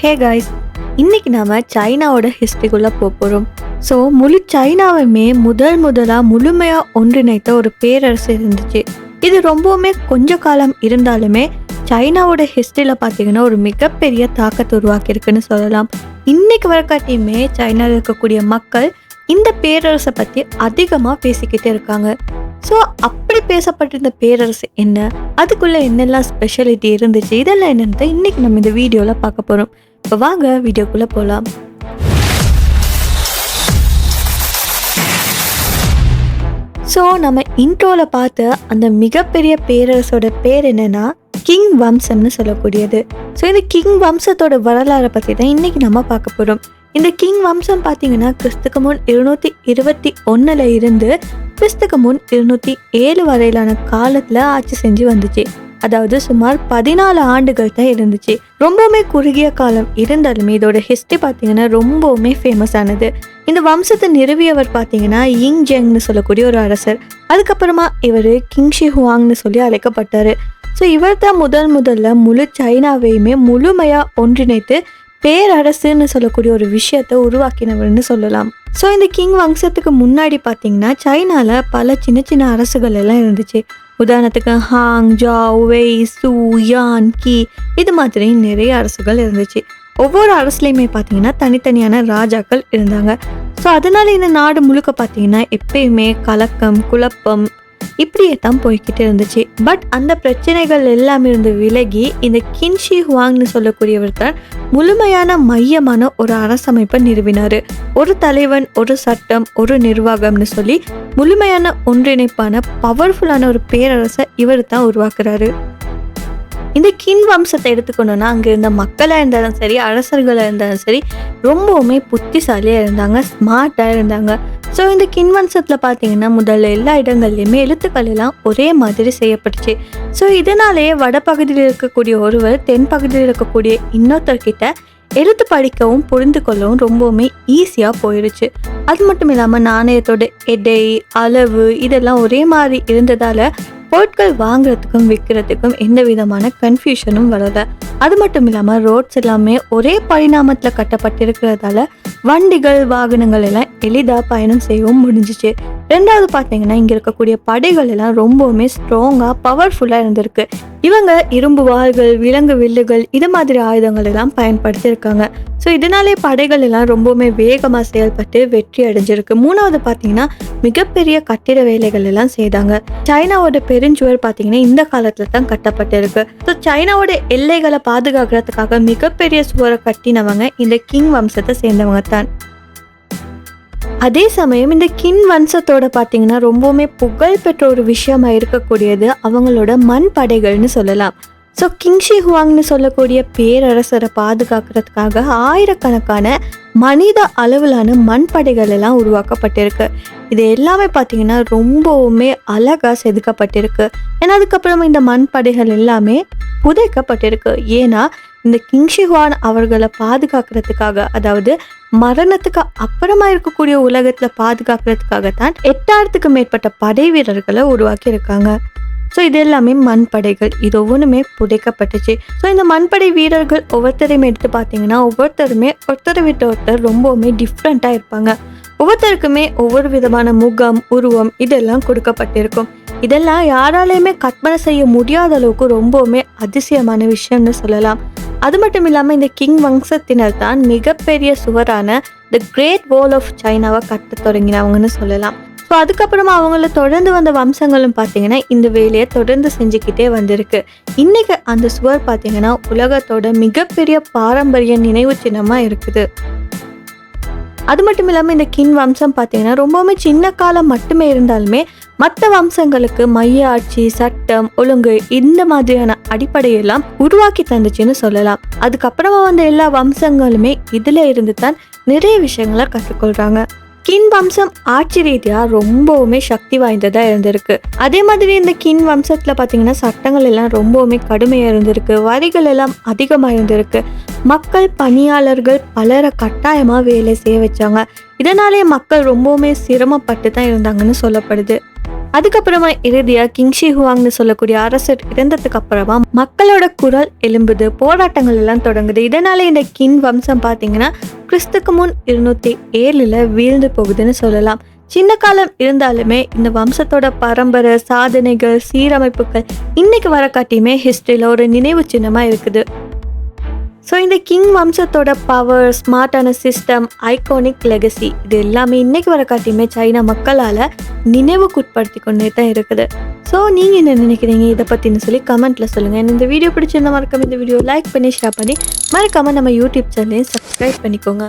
Hey guys இன்னைக்கு நாம சைனாவோட ஹிஸ்ட்ரிக்குள்ளே போக போகிறோம் ஸோ முழு சைனாவுமே முதல் முதலாக முழுமையாக ஒன்றிணைத்த ஒரு பேரரசு இருந்துச்சு. இது ரொம்பவுமே கொஞ்ச காலம் இருந்தாலுமே சைனாவோட ஹிஸ்ட்ரியில் பார்த்தீங்கன்னா ஒரு மிகப்பெரிய தாக்கத்தை உருவாக்கியிருக்குன்னு சொல்லலாம். இன்னைக்கு வரக்காட்டியுமே சைனாவில் இருக்கக்கூடிய மக்கள் இந்த பேரரசை பற்றி அதிகமாக பேசிக்கிட்டே இருக்காங்க. ஸோ அப்படி பேசப்பட்டிருந்த பேரரசு என்ன? அதுக்குள்ளே என்னெல்லாம் ஸ்பெஷாலிட்டி இருந்துச்சு? இதெல்லாம் என்னன்னு இன்னைக்கு நம்ம இந்த வீடியோவில் பார்க்க போகிறோம் இப்போ வாங்க வீடியோக்குள்ளே போகலாம். ஸோ நம்ம இன்ட்ரோவில் பார்த்த அந்த மிகப்பெரிய பேரரசோட பேர் என்னன்னா கிங் வம்சம்னு சொல்லக்கூடியது. ஸோ இந்த கிங் வம்சத்தோட வரலாறை பற்றி தான் இன்னைக்கு நம்ம பார்க்க போகிறோம் இந்த கிங் வம்சம் பார்த்தீங்கன்னா கிறிஸ்துக்கு முன் இருநூற்றி இருபத்தி ஒன்றில் இருந்து கிறிஸ்துக்கு முன் இருநூற்றி ஏழு வரையிலான காலத்தில் ஆட்சி செஞ்சு வந்துச்சு. அதாவது சுமார் பதினாலு ஆண்டுகள் தான் இருந்துச்சு. ரொம்பவுமே குறுகிய காலம் இருந்தாலுமே இதோட ஹிஸ்ட்ரி பார்த்தீங்கன்னா ரொம்பவுமே ஃபேமஸ் ஆனது. இந்த வம்சத்தை நிறுவியவர் பார்த்தீங்கன்னா இங் ஜெங்னு சொல்லக்கூடிய ஒரு அரசர். அதுக்கப்புறமா இவர் கிங்ஷி ஹுவாங்னு சொல்லி அழைக்கப்பட்டாரு. ஸோ இவர் தான் முதல் முதல்ல முழு சைனாவையுமே முழுமையாக ஒன்றிணைத்து பேரரசுன்னு சொல்லக்கூடிய ஒரு விஷயத்தை உருவாக்கினவர்னு சொல்லலாம். ஸோ இந்த கிங் வம்சத்துக்கு முன்னாடி பார்த்தீங்கன்னா சைனாவில் பல சின்ன சின்ன அரசுகள் எல்லாம் இருந்துச்சு. உதாரணத்துக்கு ஹாங் ஜாவ் வெய் சூ யான் கி இது மாதிரி நிறைய அரசுகள் இருந்துச்சு. ஒவ்வொரு அரசுலையுமே பார்த்தீங்கன்னா தனித்தனியான ராஜாக்கள் இருந்தாங்க. ஸோ அதனால இந்த நாடு முழுக்க பார்த்தீங்கன்னா எப்பயுமே கலக்கம் குழப்பம் இப்படியே தான் போய்கிட்டு இருந்துச்சு. பட் அந்த பிரச்சனைகள் எல்லாம் இருந்து விலகி இந்த கின்ஷி ஹுவாங்னு சொல்லக்கூடியவர் தான் முழுமையான மையமான ஒரு அரசமைப்பை நிறுவினார். ஒரு தலைவன் ஒரு சட்டம் ஒரு நிர்வாகம்னு சொல்லி முழுமையான ஒன்றிணைப்பான பவர்ஃபுல்லான ஒரு பேரரசை இவர் தான் உருவாக்குறாரு. இந்த கின் வம்சத்தை எடுத்துக்கணும்னா அங்கே இருந்த மக்களாக இருந்தாலும் சரி அரசர்களாக இருந்தாலும் சரி ரொம்பவுமே புத்திசாலியாக இருந்தாங்க ஸ்மார்ட்டாக இருந்தாங்க. ஸோ இந்த கின்வம்சத்தில் பார்த்தீங்கன்னா முதல்ல எல்லா இடங்கள்லையுமே எழுத்துக்கள் எல்லாம் ஒரே மாதிரி செய்யப்பட்டுச்சு. ஸோ இதனாலேயே வடபகுதியில் இருக்கக்கூடிய ஒருவர் தென் பகுதியில் இருக்கக்கூடிய இன்னொருத்தர்கிட்ட எழுத்து படிக்கவும் புரிந்து கொள்ளவும் ரொம்பவுமே ஈஸியாக போயிடுச்சு அது மட்டும் இல்லாமல் நாணயத்தோட எடை அளவு இதெல்லாம் ஒரே மாதிரி இருந்ததால் பொருட்கள் வாங்குறதுக்கும் விற்கிறதுக்கும் எந்த விதமான கன்ஃபியூஷனும் வரல. அது மட்டும் இல்லாமல் ரோட்ஸ் எல்லாமே ஒரே பரிணாமத்தில் கட்டப்பட்டிருக்கிறதால வண்டிகள் வாகனங்கள் எல்லாம் எளிதாக பயணம் செய்யவும் முடிஞ்சிச்சு. ரெண்டாவது பார்த்தீங்கன்னா இங்கே இருக்கக்கூடிய படைகள் எல்லாம் ரொம்பவுமே ஸ்ட்ராங்காக பவர்ஃபுல்லாக இருந்திருக்கு. இவங்க இரும்பு வாள்கள் விலங்கு வில்லுகள் இது மாதிரி ஆயுதங்கள் எல்லாம் பயன்படுத்தியிருக்காங்க. ஸோ இதனாலே படைகள் எல்லாம் ரொம்பவுமே வேகமாக செயல்பட்டு வெற்றி அடைஞ்சிருக்கு. மூணாவது பார்த்தீங்கன்னா மிகப்பெரிய கட்டிட வேலைகள் எல்லாம் செய்தாங்க. சைனாவோட பெருஞ்சுவர் பார்த்தீங்கன்னா இந்த காலத்தில் தான் கட்டப்பட்டிருக்கு. ஸோ சைனாவோட எல்லைகளை பாதுகாக்கிறதுக்காக மிகப்பெரிய சுவரை கட்டினவங்க இந்த கிங் வம்சத்தை சேர்ந்தவங்க தான் அதே சமயம் இந்த கின் வம்சத்தோட பார்த்தீங்கன்னா ரொம்பவுமே புகழ்பெற்ற ஒரு விஷயமா இருக்கக்கூடியது அவங்களோட மண் படைகள்னு சொல்லலாம். ஸோ கிங்ஷி ஹுவாங்னு சொல்லக்கூடிய பேரரசரை பாதுகாக்கிறதுக்காக ஆயிரக்கணக்கான மனித அளவிலான மண்படைகள் எல்லாம் உருவாக்கப்பட்டிருக்கு. இது எல்லாமே பார்த்தீங்கன்னா ரொம்பவுமே அழகாக செதுக்கப்பட்டிருக்கு. ஏன்னா அதுக்கப்புறமா இந்த மண் படைகள் எல்லாமே புதைக்கப்பட்டிருக்கு. ஏன்னா இந்த கிங்ஷிஹுவான் அவர்களை பாதுகாக்கிறதுக்காக அதாவது மரணத்துக்கு அப்புறமா இருக்கக்கூடிய உலகத்தில் பாதுகாக்கிறதுக்காக தான் எட்டாயிரத்துக்கு மேற்பட்ட படை வீரர்களை உருவாக்கி இருக்காங்க ஸோ இது எல்லாமே மண்படைகள். இது ஒவ்வொன்றுமே புதைக்கப்பட்டுச்சு. ஸோ இந்த மண்படை வீரர்கள் ஒவ்வொருத்தரையுமே எடுத்து பார்த்தீங்கன்னா ஒவ்வொருத்தருமே ஒருத்தரை விட்டு ஒருத்தர் ரொம்பவுமே டிஃப்ரெண்ட்டாக இருப்பாங்க. ஒவ்வொருத்தருக்குமே ஒவ்வொரு விதமான முகம் உருவம் இதெல்லாம் கொடுக்கப்பட்டிருக்கும். இதெல்லாம் யாராலையுமே கற்பனை செய்ய முடியாத அளவுக்கு ரொம்பவுமே அதிசயமான விஷயம்னு சொல்லலாம். அது மட்டும் இல்லாமல் இந்த கிங் வம்சத்தினர் தான் மிகப்பெரிய சுவரான த கிரேட் வால் ஆஃப் சைனாவை கட்ட தொடங்கினவங்கன்னு சொல்லலாம். ஸோ அதுக்கப்புறமா அவங்கள தொடர்ந்து வந்த வம்சங்களும் பார்த்தீங்கன்னா இந்த வேலையை தொடர்ந்து செஞ்சுக்கிட்டே வந்திருக்கு. இன்னைக்கு அந்த சுவர் பார்த்தீங்கன்னா உலகத்தோட மிகப்பெரிய பாரம்பரிய நினைவு சின்னமாக இருக்குது. அது மட்டும் இல்லாமல் இந்த கின் வம்சம் பார்த்தீங்கன்னா ரொம்பவுமே சின்ன காலம் மட்டுமே இருந்தாலுமே மற்ற வம்சங்களுக்கு மைய ஆட்சி சட்டம் ஒழுங்கு இந்த மாதிரியான அடிப்படையெல்லாம் உருவாக்கி தந்துச்சுன்னு சொல்லலாம். அதுக்கப்புறமா வந்த எல்லா வம்சங்களுமே இதில் இருந்து தான் நிறைய விஷயங்களை கற்றுக்கொள்கிறாங்க கின் வம்சம் ஆட்சி ரீதியாக ரொம்பவுமே சக்தி வாய்ந்ததாக இருந்திருக்கு. அதே மாதிரி இந்த கின் வம்சத்தில் பார்த்தீங்கன்னா சட்டங்கள் எல்லாம் ரொம்பவுமே கடுமையாக இருந்திருக்கு. வரிகள் எல்லாம் அதிகமாக இருந்திருக்கு. மக்கள் பணியாளர்கள் பலரை கட்டாயமாக வேலை செய்ய வச்சாங்க. இதனாலே மக்கள் ரொம்பவுமே சிரமப்பட்டு தான் இருந்தாங்கன்னு சொல்லப்படுது. அதுக்கப்புறமா இறுதியா கிங்ஷி ஹுவாங்னு சொல்லக்கூடிய அரசர் இறந்ததுக்கு அப்புறமா மக்களோட குரல் எழும்புது போராட்டங்கள் எல்லாம் தொடங்குது. இதனால இந்த கின் வம்சம் பார்த்தீங்கன்னா கிறிஸ்துக்கு முன் இருநூத்தி ஏழுல வீழ்ந்து போகுதுன்னு சொல்லலாம். சின்ன காலம் இருந்தாலுமே இந்த வம்சத்தோட பரம்பரை சாதனைகள் சீரமைப்புகள் இன்னைக்கு வர காட்டியுமே ஹிஸ்டரியில ஒரு நினைவு சின்னமா இருக்குது. ஸோ இந்த கிங் வம்சத்தோட பவர் ஸ்மார்ட்டான சிஸ்டம் ஐகானிக் லெகசி இது எல்லாமே இன்னைக்கு வர காட்டியுமே சைனா மக்களால் நினைவுக்குட்படுத்தி கொண்டே தான் இருக்குது. ஸோ நீங்கள் என்ன நினைக்கிறீங்க? இதை பற்றின்னு சொல்லி கமெண்ட்டில் சொல்லுங்கள் இந்த வீடியோ பிடிச்சிருந்த மறக்காம இந்த வீடியோ லைக் பண்ணி ஷேர் பண்ணி மறக்காமல் நம்ம யூடியூப் சேனலையும் சப்ஸ்கிரைப் பண்ணிக்கோங்க.